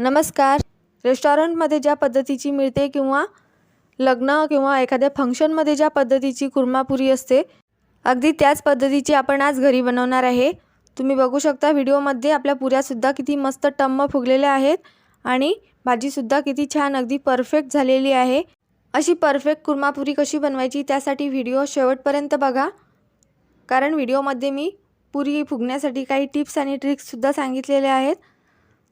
नमस्कार. रेस्टॉरंटमध्ये ज्या पद्धतीची मिळते किंवा लग्न किंवा एखाद्या फंक्शनमध्ये ज्या पद्धतीची कुर्मापुरी असते अगदी त्याच पद्धतीची आपण आज घरी बनवणार आहे. तुम्ही बघू शकता व्हिडिओमध्ये आपल्या पुऱ्यासुद्धा किती मस्त टम्म फुगलेल्या आहेत आणि भाजीसुद्धा किती छान अगदी परफेक्ट झालेली आहे. अशी परफेक्ट कुर्मापुरी कशी बनवायची त्यासाठी व्हिडिओ शेवटपर्यंत बघा. कारण व्हिडिओमध्ये मी पुरी फुगण्यासाठी काही टिप्स आणि ट्रिक्ससुद्धा सांगितलेल्या आहेत.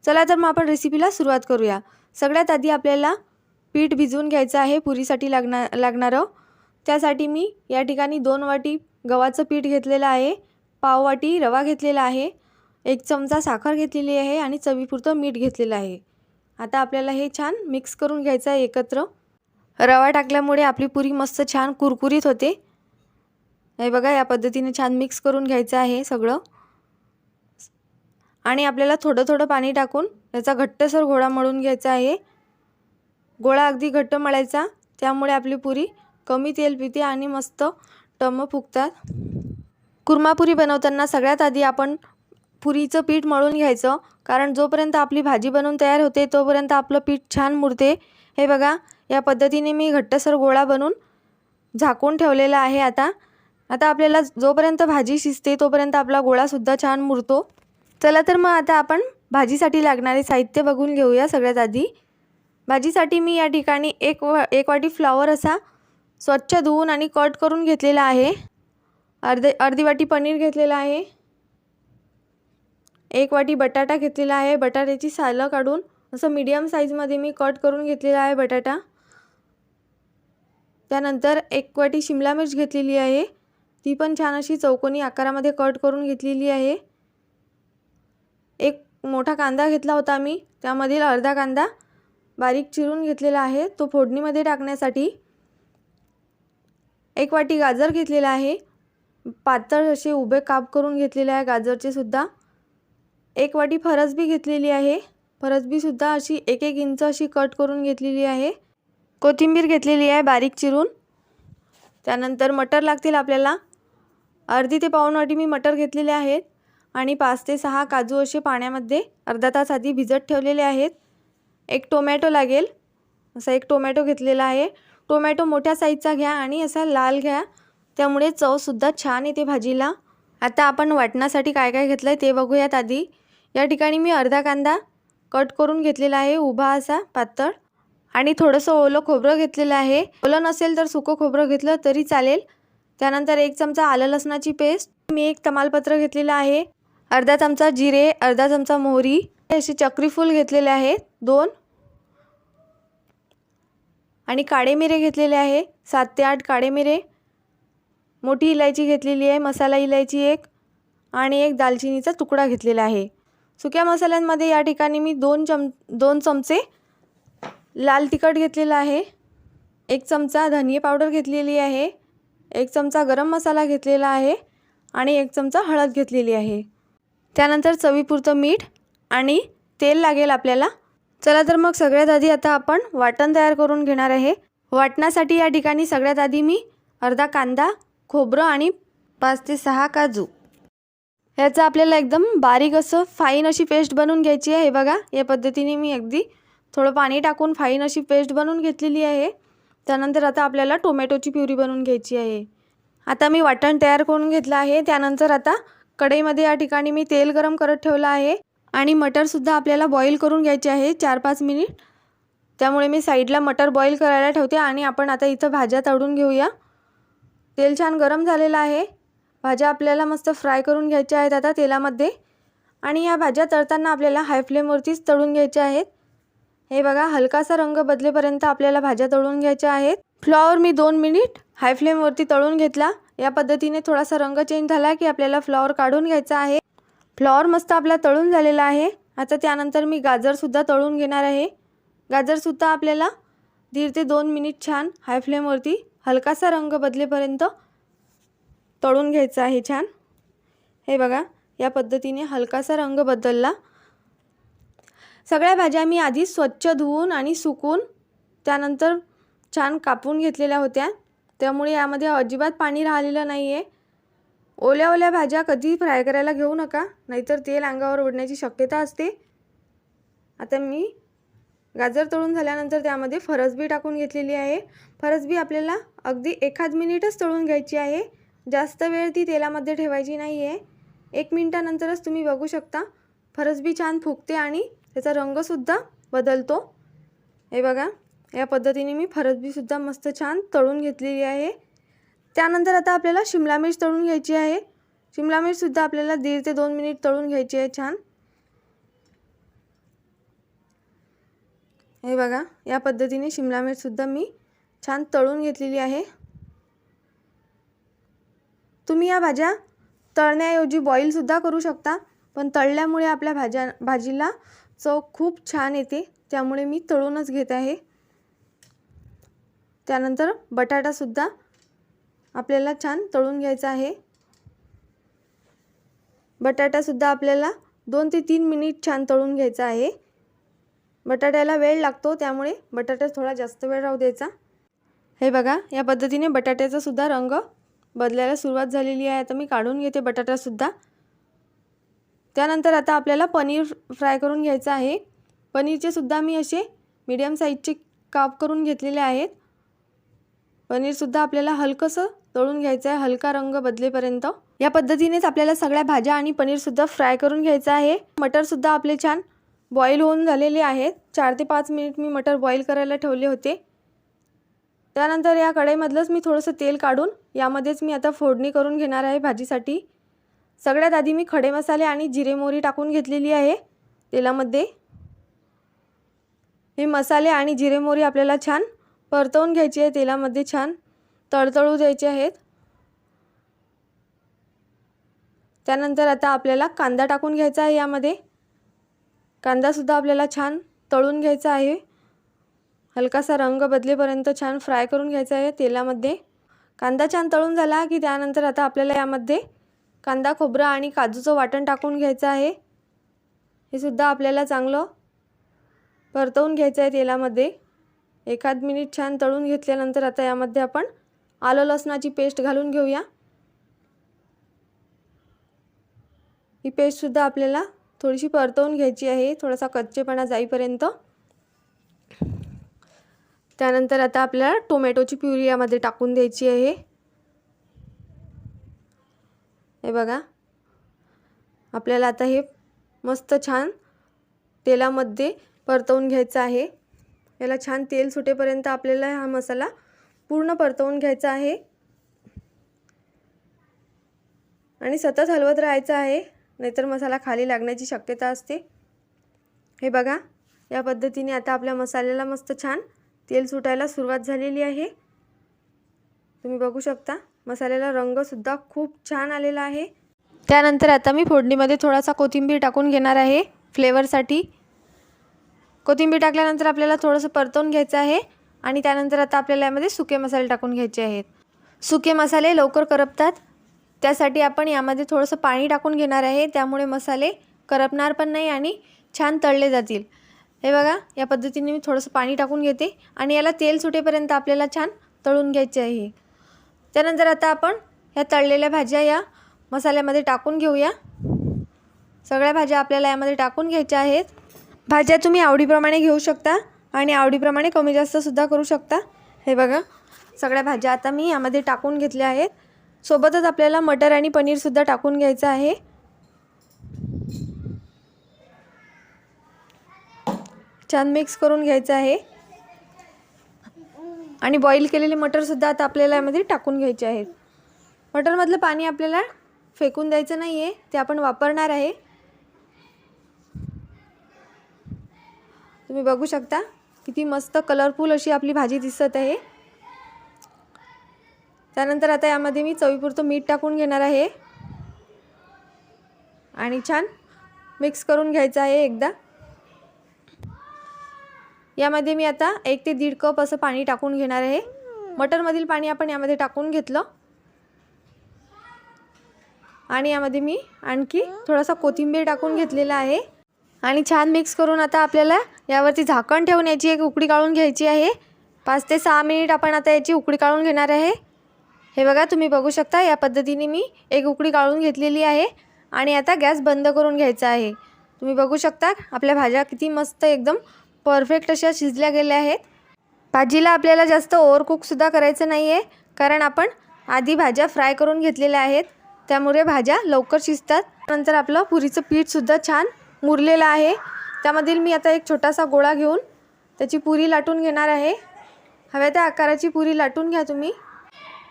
चला तर मग आपण रेसिपीला सुरुवात करूया. सगळ्यात आधी आपल्याला पीठ भिजवून घ्यायचं आहे पुरीसाठी लागणार लागणारं त्यासाठी मी या ठिकाणी दोन वाटी गव्हाचं पीठ घेतलेलं आहे पाव वाटी रवा घेतलेला आहे एक चमचा साखर घेतलेली आहे आणि चवीपुरतं मीठ घेतलेलं आहे. आता आपल्याला हे छान मिक्स करून घ्यायचं आहे एकत्र. रवा टाकल्यामुळे आपली पुरी मस्त छान कुरकुरीत होते. हे बघा या पद्धतीने छान मिक्स करून घ्यायचं आहे सगळं. आणि आपल्याला थोडं थोडं पाणी टाकून याचा घट्टसर गोळा मळून घ्यायचा आहे. गोळा अगदी घट्ट मळायचा. त्यामुळे आपली पुरी कमी तेल पिते आणि मस्त टम्म फुगतात. कुर्मापुरी बनवताना सगळ्यात आधी आपण पुरीचं पीठ मळून घ्यायचं. कारण जोपर्यंत आपली भाजी बनवून तयार होते तोपर्यंत आपलं पीठ छान मुरते. हे बघा या पद्धतीने मी घट्टसर गोळा बनवून झाकून ठेवलेला आहे आता. आता आपल्याला जोपर्यंत भाजी शिजते तोपर्यंत आपला गोळासुद्धा छान मुरतो. चला तर मग आता आपण भाजीसाठी लागणारे साहित्य बघून घेऊया सगळ्यात आधी. भाजीसाठी मी या ठिकाणी एक वा एक वाटी फ्लॉवर असा स्वच्छ धुवून आणि कट करून घेतलेला आहे. अर्धे अर्धी वाटी पनीर घेतलेला आहे. एक वाटी बटाटा घेतलेला आहे. बटाट्याची सालं काढून असं मीडियम साईजमध्ये मी कट करून घेतलेला आहे बटाटा. त्यानंतर एक वाटी शिमला मिर्च घेतलेली आहे. ती पण छान अशी चौकोनी आकारामध्ये कट करून घेतलेली आहे. एक मोठा कांदा घेतला होता मी त्यामधील अर्धा कांदा बारीक चिरून घेतलेला आहे. तो फोडणीमध्ये टाकण्यासाठी एक वाटी गाजर घेतलेला आहे. पातळ असे उभे काप करून घेतलेले आहे गाजरचे सुद्धा. एक वाटी फरसबी घेतलेली आहे. फरसबीसुद्धा अशी एक एक इंच अशी कट करून घेतलेली आहे. कोथिंबीर घेतलेली आहे बारीक चिरून. त्यानंतर मटर लागतील आपल्याला. अर्धी ते पाऊण वाटी मी मटर घेतलेले आहेत. आणि पाच ते सहा काजू असे पाण्यामध्ये अर्धा तास आधी भिजत ठेवलेले आहेत. एक टोमॅटो लागेल. असा एक टोमॅटो घेतलेला आहे. टोमॅटो मोठ्या साईजचा घ्या आणि असा लाल घ्या. त्यामुळे चवसुद्धा छान येते भाजीला. आता आपण वाटण्यासाठी काय काय घेतलं आहे ते बघूयात आधी. या ठिकाणी मी अर्धा कांदा कट करून घेतलेला आहे. उभा असा पातळ. आणि थोडंसं ओलं खोबरं घेतलेलं आहे. ओलं नसेल तर सुकं खोबरं घेतलं तरी चालेल. त्यानंतर एक चमचा आलं लसणाची पेस्ट. मी एक तमालपत्र घेतलेलं आहे. अर्धा चमचा जिरे अर्धा चमचा मोहरी असे चक्रीफूल घेतलेले आहेत. दोन. आणि काळे मिरे घेतलेले आहे. सात ते आठ काळे मिरे. मोठी इलायची घेतलेली आहे. मसाला इलायची एक आणि एक दालचिनीचा तुकडा घेतलेला आहे. सुक्या मसाल्यांमध्ये या ठिकाणी मी दोन चम दोन चमचे लाल तिखट घेतलेलं आहे. एक चमचा धनिये पावडर घेतलेली आहे. एक चमचा गरम मसाला घेतलेला आहे आणि एक चमचा हळद घेतलेली आहे. त्यानंतर चवीपुरतं मीठ आणि तेल लागेल आपल्याला. चला तर मग सगळ्यात आधी आता आपण वाटण तयार करून घेणार आहे. वाटणासाठी या ठिकाणी सगळ्यात आधी मी अर्धा कांदा खोबरं आणि पाच ते सहा काजू. ह्याचं आपल्याला एकदम बारीक असं फाईन अशी पेस्ट बनवून घ्यायची आहे. हे बघा या पद्धतीने मी अगदी थोडं पाणी टाकून फाईन अशी पेस्ट बनवून घेतलेली आहे. त्यानंतर आता आपल्याला टोमॅटोची प्युरी बनवून घ्यायची आहे. आता मी वाटण तयार करून घेतलं आहे. त्यानंतर आता कढईमध्ये या ठिकाणी मी तेल गरम करत ठेवलं आहे आणि मटरसुद्धा आपल्याला बॉईल करून घ्यायचे आहे चार पाच मिनिट त्यामुळे मी साईडला मटर बॉईल करायला ठेवते आणि आपण आता इथं भाज्या तळून घेऊया. तेल छान गरम झालेलं आहे. भाज्या आपल्याला मस्त फ्राय करून घ्यायच्या आहेत आता तेलामध्ये. आणि या भाज्या तळताना आपल्याला हाय फ्लेमवरतीच तळून घ्यायच्या आहेत. हे बघा हलकासा रंग बदलेपर्यंत आपल्याला भाज्या तळून घ्यायच्या आहेत. फ्लॉवर मी दोन मिनिट हाय फ्लेमवरती तळून घेतला. या पद्धतीने थोडासा रंग चेंज झाला की आपल्याला फ्लॉवर काढून घ्यायचा आहे. फ्लॉवर मस्त आपला तळून झालेला आहे. आता त्यानंतर मी गाजरसुद्धा तळून घेणार आहे. गाजरसुद्धा आपल्याला दीड ते दोन मिनिट छान हाय फ्लेमवरती हलकासा रंग बदलेपर्यंत तळून घ्यायचा आहे छान. हे बघा या पद्धतीने हलकासा रंग बदलला. सगळ्या भाज्या मी आधी स्वच्छ धुवून आणि सुकून त्यानंतर छान कापून घेतलेल्या होत्या. त्यामुळे यामध्ये अजिबात पाणी राहिलेलं नाही आहे ओल्या ओल्या भाज्या कधी फ्राय करायला घेऊ नका नाहीतर तेल अंगावर उडण्याची शक्यता असते. आता मी गाजर तळून झाल्यानंतर त्यामध्ये फरसबी टाकून घेतलेली आहे. फरसबी आपल्याला अगदी एखाद मिनिटच तळून घ्यायची आहे. जास्त वेळ ती तेलामध्ये ठेवायची नाही आहे एक मिनटानंतरच तुम्ही बघू शकता. फरसबी छान फुगते आणि त्याचा रंगसुद्धा बदलतो. हे बघा. या पद्धतीने मी फरसबीसुद्धा मस्त छान तळून घेतलेली आहे. त्यानंतर आता आपल्याला शिमला मिर्च तळून घ्यायची आहे. शिमला मिर्चसुद्धा आपल्याला दीड ते दोन मिनिट तळून घ्यायची आहे छान. हे बघा या पद्धतीने शिमला मिर्चसुद्धा मी छान तळून घेतलेली आहे. तुम्ही या भाज्या तळण्याऐवजी बॉईलसुद्धा करू शकता पण तळल्यामुळे आपल्या भाज्या भाजीला चव खूप छान येते त्यामुळे मी तळूनच घेत आहे. त्यानंतर बटाटासुद्धा आपल्याला छान तळून घ्यायचा आहे. बटाटासुद्धा आपल्याला दोन ते तीन मिनिट छान तळून घ्यायचा आहे. बटाट्याला वेळ लागतो त्यामुळे बटाटा थोडा जास्त वेळ राहू द्यायचा. हे बघा या पद्धतीने बटाट्याचा सुद्धा रंग बदलायला सुरुवात झालेली आहे. आता मी काढून घेते बटाटासुद्धा. त्यानंतर आता आपल्याला पनीर फ्राय करून घ्यायचं आहे. पनीरचे सुद्धा मी असे मीडियम साईजचे काप करून घेतलेले आहेत. पनीरसुद्धा आपल्याला हलकंसं तळून घ्यायचं आहे हलका रंग बदलेपर्यंत. या पद्धतीनेच आपल्याला सगळ्या भाज्या आणि पनीरसुद्धा फ्राय करून घ्यायचं आहे. मटरसुद्धा आपले छान बॉईल होऊन झालेले आहेत. चार ते पाच मिनिट मी मटर बॉईल करायला ठेवले होते. त्यानंतर या कढईमधलंच मी थोडंसं तेल काढून यामध्येच मी आता फोडणी करून घेणार आहे भाजीसाठी. सगळ्यात आधी मी खडे मसाले आणि जिरे मोहरी टाकून घेतलेली आहे तेलामध्ये. हे मसाले आणि जिरे मोहरी आपल्याला छान परतवून घ्यायची आहे तेलामध्ये छान तळतळू द्यायचे आहेत. त्यानंतर आता आपल्याला कांदा टाकून घ्यायचा आहे यामध्ये. कांदासुद्धा आपल्याला छान तळून घ्यायचा आहे. हलकासा रंग बदलेपर्यंत छान फ्राय करून घ्यायचा आहे तेलामध्ये. कांदा छान तळून झाला की त्यानंतर आता आपल्याला यामध्ये कांदा खोबरं आणि काजूचं वाटण टाकून घ्यायचं आहे. हे सुद्धा आपल्याला चांगलं परतवून घ्यायचं आहे तेलामध्ये. एखाद मिनिट छान तळून घेतल्यानंतर आता यामध्ये आपण आलं लसणाची पेस्ट घालून घेऊया. ही पेस्टसुद्धा आपल्याला थोडीशी परतवून घ्यायची आहे. थोडासा कच्चेपणा जाईपर्यंत. त्यानंतर आता आपल्याला टोमॅटोची प्युरी यामध्ये टाकून द्यायची आहे. हे बघा. आपल्याला आता हे मस्त छान तेलामध्ये परतवून घ्यायचं आहे. याला छान तेल सुटेपर्यंत आपल्याला हा मसाला पूर्ण परतवून घ्यायचा आहे. आणि सतत हलवत राहायचं आहे नाहीतर मसाला खाली लागण्याची शक्यता असते. हे बघा या पद्धतीने आता आपल्या मसाल्याला मस्त छान तेल सुटायला सुरुवात झालेली आहे. तुम्ही बघू शकता मसाल्याला रंगसुद्धा खूप छान आलेला आहे. त्यानंतर आता मी फोडणीमध्ये थोडासा कोथिंबीर टाकून घेणार आहे फ्लेवरसाठी कोथिंबीर टाकल्यानंतर आपल्याला थोडंसं परतवून घ्यायचं आहे आणि त्यानंतर आता आपल्याला यामध्ये सुके मसाले टाकून घ्यायचे आहेत. सुके मसाले लवकर करपतात. त्यासाठी आपण यामध्ये थोडंसं पाणी टाकून घेणार आहे. त्यामुळे मसाले करपणार पण नाही आणि छान तळले जातील. हे बघा या पद्धतीने मी थोडंसं पाणी टाकून घेते आणि याला तेल सुटेपर्यंत आपल्याला छान तळून घ्यायचे आहे. त्यानंतर आता आपण ह्या तळलेल्या भाज्या या मसाल्यामध्ये टाकून घेऊया. सगळ्या भाज्या आपल्याला यामध्ये टाकून घ्यायच्या आहेत. भाज्या तुम्ही आवडीप्रमाणे घेऊ शकता आणि आवडीप्रमाणे कमी जास्तसुद्धा करू शकता. हे बघा सगळ्या भाज्या आता मी यामध्ये टाकून घेतल्या आहेत. सोबतच आपल्याला मटर आणि पनीरसुद्धा टाकून घ्यायचं आहे. छान मिक्स करून घ्यायचं आहे. आणि बॉईल केलेले मटरसुद्धा आता आपल्याला यामध्ये टाकून घ्यायचे आहेत. मटरमधलं पाणी आपल्याला फेकून द्यायचं नाही आहे ते आपण वापरणार आहे. तुम्ही बघू शकता. किती मस्त कलरफुल अशी आपली भाजी दिसत आहे. त्यानंतर आता यामध्ये मी चवीपुरतं मीठ टाकून घेणार आहे. आणि छान मिक्स करून घ्यायचं आहे एकदा. यामध्ये मी आता एक ते दीड कप असं पाणी टाकून घेणार आहे. मटरमधील पाणी आपण यामध्ये टाकून घेतलं. आणि यामध्ये मी आणखी थोडासा कोथिंबीर टाकून घेतलेला आहे. आणि छान मिक्स करून आता आपल्याला यावरती झाकण ठेवून याची एक उकडी काढून घ्यायची आहे. पाच ते सहा मिनिट आपण आता याची उकडी काढून घेणार आहे. हे बघा तुम्ही बघू शकता या पद्धतीने मी एक उकडी काढून घेतलेली आहे. आणि आता गॅस बंद करून घ्यायचा आहे. तुम्ही बघू शकता आपल्या भाज्या किती मस्त एकदम परफेक्ट अशा शिजल्या गेल्या आहेत. भाजीला आपल्याला जास्त ओव्हरकुकसुद्धा करायचं नाही आहे कारण आपण आधी भाज्या फ्राय करून घेतलेल्या आहेत. त्यामुळे भाज्या लवकर शिजतात. नंतर आपलं पुरीचं पीठसुद्धा छान मुरलेला आहे. त्यामधील मी आता एक छोटासा गोळा घेऊन त्याची पुरी लाटून घेणार आहे. हव्या त्या आकाराची पुरी लाटून घ्या तुम्ही.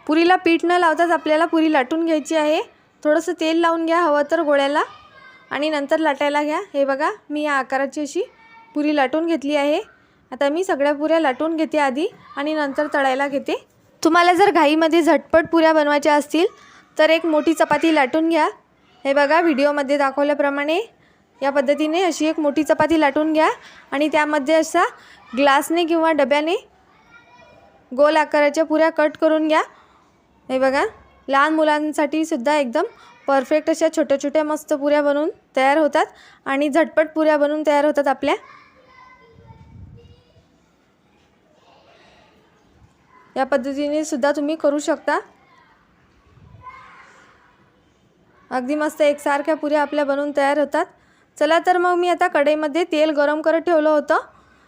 पुरीला पीठ न लावताच आपल्याला पुरी लाटून घ्यायची आहे. थोडंसं तेल लावून घ्या हवं तर गोळ्याला. आणि नंतर लाटायला घ्या. हे बघा मी या आकाराची अशी पुरी लाटून घेतली आहे. आता मी सगळ्या पुऱ्या लाटून घेते आधी आणि नंतर तळायला घेते. तुम्हाला जर घाईमध्ये झटपट पुऱ्या बनवायच्या असतील तर एक मोठी चपाती लाटून घ्या. हे बघा व्हिडिओमध्ये दाखवल्याप्रमाणे. या पद्धतीने अशी एक मोठी चपाती लाटून घ्या आणि त्यामध्ये असा ग्लासने किंवा डब्याने गोल आकाराच्या पुऱ्या कट करून घ्या. हे बघा लहान मुलांसाठी सुद्धा एकदम परफेक्ट अशा छोट्या छोट्या मस्त पुऱ्या बनवून तयार होतात आणि झटपट पुऱ्या बनवून तयार होतात आपल्या. या पद्धतीने सुद्धा तुम्ही करू शकता. अगदी मस्त एकसारख्या पुऱ्या आपल्या बनवून तयार होतात. चला तर मग मी आता कढईमध्ये तेल गरम करत ठेवलं होतं.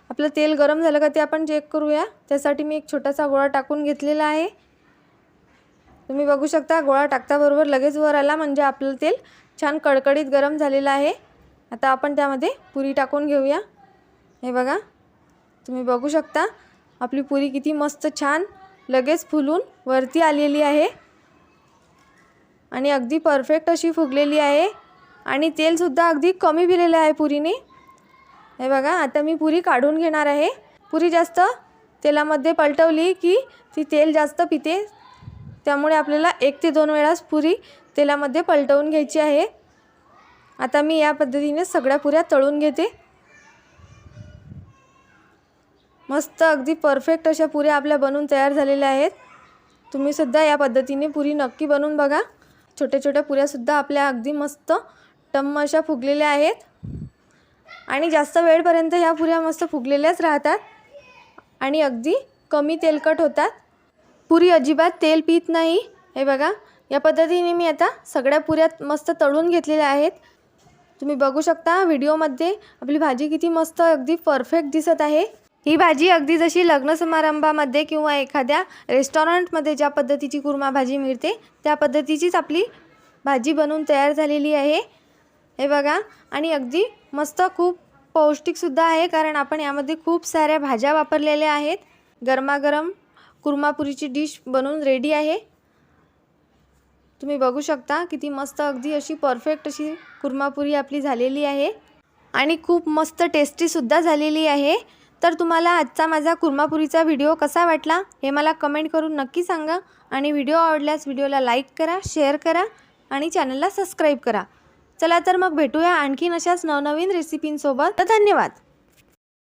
आपलं तेल गरम झालं का ते आपण चेक करूया. त्यासाठी मी एक छोटासा गोळा टाकून घेतलेला आहे. तुम्ही बघू शकता गोळा टाकताबरोबर लगेच वर आला म्हणजे आपलं तेल छान कडकडीत गरम झालेलं आहे. आता आपण त्यामध्ये पुरी टाकून घेऊया. हे बघा तुम्ही बघू शकता आपली पुरी किती मस्त छान लगेच फुलून वरती आलेली आहे. आणि अगदी परफेक्ट अशी फुगलेली आहे. आणि तेलसुद्धा अगदी कमी पिलेलं आहे पुरीने. हे बघा आता मी पुरी काढून घेणार आहे. पुरी जास्त तेलामध्ये पलटवली की ती तेल जास्त पिते. त्यामुळे आपल्याला एक ते दोन वेळाच पुरी तेलामध्ये पलटवून घ्यायची आहे. आता मी या पद्धतीने सगळ्या पुऱ्या तळून घेते. मस्त अगदी परफेक्ट अशा पुऱ्या आपल्या बनवून तयार झालेल्या आहेत. तुम्हीसुद्धा या पद्धतीने पुरी नक्की बनवून बघा. छोट्या छोट्या पुऱ्यासुद्धा आपल्या अगदी मस्त टम्म अशा फुगलेल्या आहेत. आणि जास्त वेळपर्यंत ह्या पुऱ्या मस्त फुगलेल्याच राहतात. आणि अगदी कमी तेलकट होतात. पुरी अजिबात तेल पित नाही. हे बघा या पद्धतीने मी आता सगळ्या पुऱ्यात मस्त तळून घेतलेल्या आहेत. तुम्ही बघू शकता व्हिडिओमध्ये आपली भाजी किती मस्त अगदी परफेक्ट दिसत आहे. ही भाजी अगदी जशी लग्न समारंभामध्ये किंवा एखाद्या रेस्टॉरंटमध्ये ज्या पद्धतीची कुर्मा भाजी मिळते त्या पद्धतीचीच आपली भाजी बनवून तयार झालेली आहे. हे बघा. आणि अगदी मस्त खूप पौष्टिकसुद्धा आहे कारण आपण यामध्ये खूप साऱ्या भाज्या वापरलेल्या आहेत. गरमागरम कुर्मापुरीची डिश बनवून रेडी आहे. तुम्ही बघू शकता किती मस्त अगदी अशी परफेक्ट अशी कुर्मापुरी आपली झालेली आहे. आणि खूप मस्त टेस्टीसुद्धा झालेली आहे. तर तुम्हाला आजचा माझा कुर्मापुरीचा व्हिडिओ कसा वाटला हे मला कमेंट करून नक्की सांगा. आणि व्हिडिओ आवडल्यास व्हिडिओला लाईक करा शेअर करा आणि चॅनलला सबस्क्राईब करा. चला तर मग भेटूया आणखीन अशाच नवनवीन रेसिपींसोबत तर धन्यवाद.